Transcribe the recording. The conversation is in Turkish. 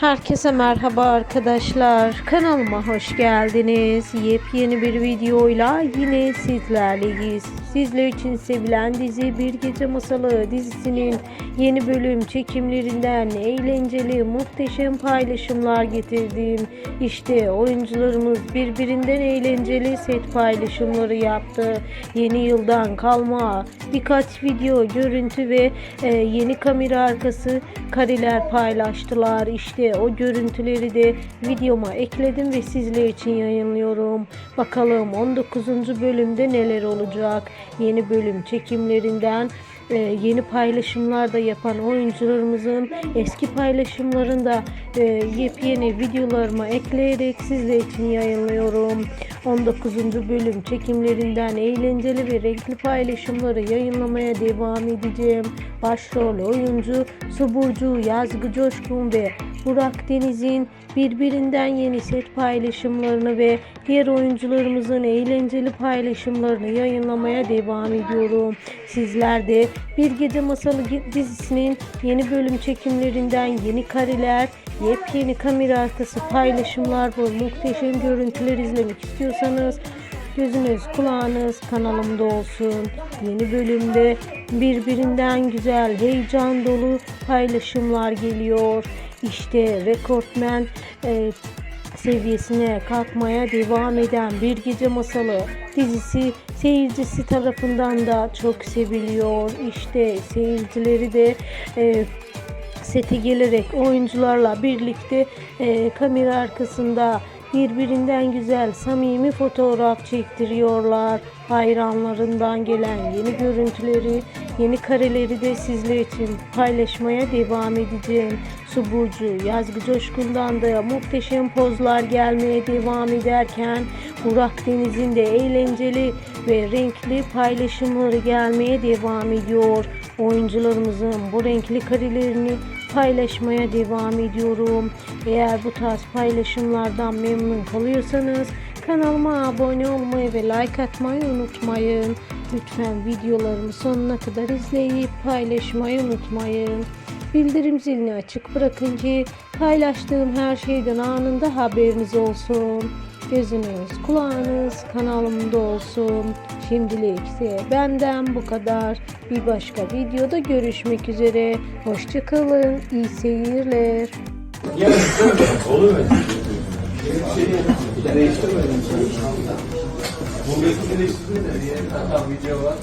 Herkese merhaba arkadaşlar. Kanalıma hoş geldiniz. Yepyeni bir videoyla yine sizlerleyiz. Sizler için sevilen dizi Bir Gece Masalı dizisinin yeni bölüm çekimlerinden eğlenceli, muhteşem paylaşımlar getirdim. İşte oyuncularımız birbirinden eğlenceli set paylaşımları yaptı. Yeni yıldan kalma birkaç video, görüntü ve e, yeni kamera arkası kareler paylaştılar. İşte o görüntüleri de videoma ekledim ve sizler için yayınlıyorum. Bakalım 19. bölümde neler olacak? Yeni bölüm çekimlerinden e, yeni paylaşımlar da yapan oyuncularımızın eski paylaşımlarında e, yepyeni videolarıma ekleyerek sizler için yayınlıyorum. 19. bölüm çekimlerinden eğlenceli ve renkli paylaşımları yayınlamaya devam edeceğim. Başrol oyuncu Suburcu Yazgı Coşkun ve Burak Deniz'in birbirinden yeni set paylaşımlarını ve diğer oyuncularımızın eğlenceli paylaşımlarını yayınlamaya devam ediyorum. Sizler de Bir Gece Masalı dizisinin yeni bölüm çekimlerinden yeni kareler, yepyeni kamera arkası paylaşımlar ve muhteşem görüntüler izlemek istiyorsanız Gözünüz kulağınız kanalımda olsun. Yeni bölümde birbirinden güzel, heyecan dolu paylaşımlar geliyor. İşte rekortmen e, seviyesine kalkmaya devam eden Bir Gece Masalı dizisi seyircisi tarafından da çok seviliyor. İşte seyircileri de e, sete gelerek oyuncularla birlikte e, kamera arkasında birbirinden güzel samimi fotoğraf çektiriyorlar. Hayranlarından gelen yeni görüntüleri, yeni kareleri de sizler için paylaşmaya devam edeceğim. Suburcu, Yazgı Coşkun'dan da muhteşem pozlar gelmeye devam ederken Burak Deniz'in de eğlenceli ve renkli paylaşımları gelmeye devam ediyor. Oyuncularımızın bu renkli karelerini paylaşmaya devam ediyorum. Eğer bu tarz paylaşımlardan memnun kalıyorsanız kanalıma abone olmayı ve like atmayı unutmayın. Lütfen videolarımı sonuna kadar izleyip paylaşmayı unutmayın. Bildirim zilini açık bırakın ki paylaştığım her şeyden anında haberiniz olsun. Gözünüz, kulağınız kanalımda olsun. Şimdilik ise benden bu kadar. Bir başka videoda görüşmek üzere. Hoşçakalın. İyi seyirler. Olur mu? Şeyi değiştirmedim. Bu resmi değiştirmedim. Video var.